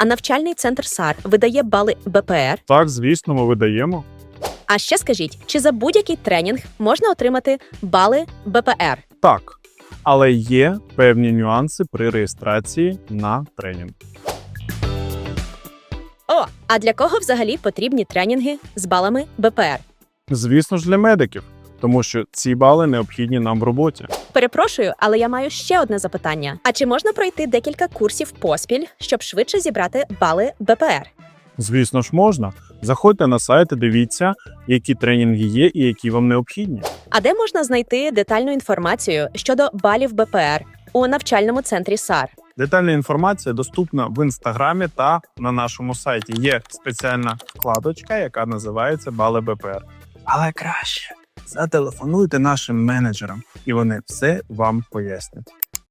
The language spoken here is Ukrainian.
А навчальний центр САР видає бали БПР. Так, звісно, ми видаємо. А ще скажіть, чи за будь-який тренінг можна отримати бали БПР? Так. Але є певні нюанси при реєстрації на тренінг. О, а для кого взагалі потрібні тренінги з балами БПР? Звісно ж, для медиків, тому що ці бали необхідні нам в роботі. Перепрошую, але я маю ще одне запитання: а чи можна пройти декілька курсів поспіль, щоб швидше зібрати бали БПР? Звісно ж, можна. Заходьте на сайт і дивіться, які тренінги є і які вам необхідні. А де можна знайти детальну інформацію щодо балів БПР у навчальному центрі САР? Детальна інформація доступна в інстаграмі та на нашому сайті. Є спеціальна вкладочка, яка називається Бали БПР. Але краще зателефонуйте нашим менеджерам, і вони все вам пояснять.